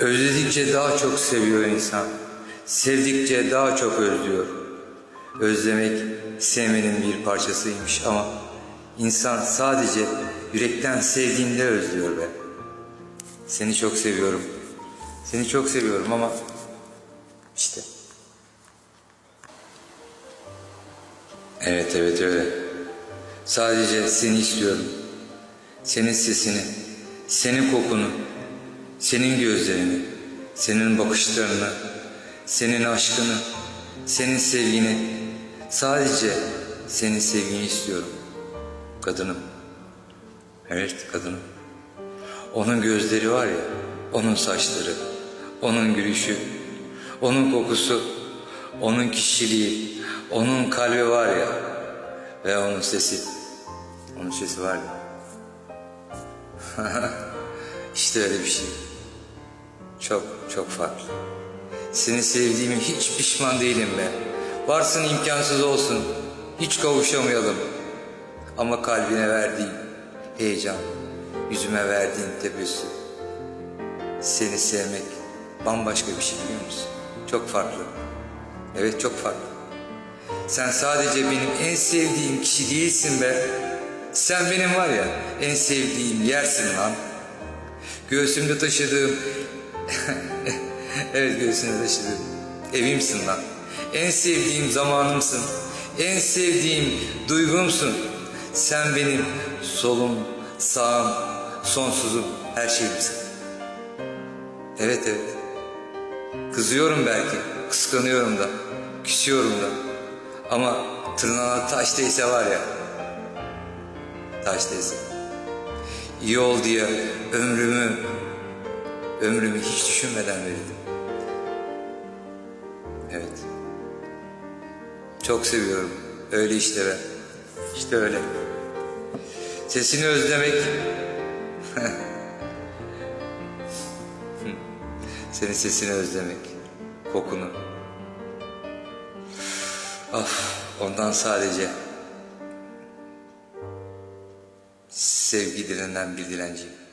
Özledikçe daha çok seviyor insan. Sevdikçe daha çok özlüyor. Özlemek sevmenin bir parçasıymış ama insan sadece yürekten sevdiğinde özlüyor be. Seni çok seviyorum. Seni çok seviyorum ama işte. Evet evet öyle. Sadece seni istiyorum. Senin sesini, senin kokunu, senin gözlerini, senin bakışlarını, senin aşkını, senin sevgini, sadece senin sevgini istiyorum. Kadınım. Evet kadınım. Onun gözleri var ya, onun saçları, onun gülüşü, onun kokusu, onun kişiliği, onun kalbi var ya ve onun sesi. Onun sesi var ya. işte öyle bir şey. Çok çok farklı. Seni sevdiğimi hiç pişman değilim be. Varsın imkansız olsun. Hiç kavuşamayalım. Ama kalbine verdiğim heyecan, yüzüme verdiğin tebessüm. Seni sevmek bambaşka bir şey biliyor musun? Çok farklı. Evet çok farklı. Sen sadece benim en sevdiğim kişi değilsin be. Sen benim var ya en sevdiğim yersin lan. Göğsümde taşıdığım evet göğsümde taşıdığım evimsin lan. En sevdiğim zamanımsın. En sevdiğim duygumsun. Sen benim solum, sağım, sonsuzum, her şeyimsin. Evet evet. Kızıyorum belki, kıskanıyorum da, küsüyorum da. Ama tırnağına taş değse var ya, taş değse. İyi ol diye ömrümü, ömrümü hiç düşünmeden verirdim. Evet. Çok seviyorum. Öyle işte ben. İşte öyle. Sesini özlemek. Senin sesini özlemek. Kokunu. Of, ondan sadece sevgi dilenen bir dilenciyim.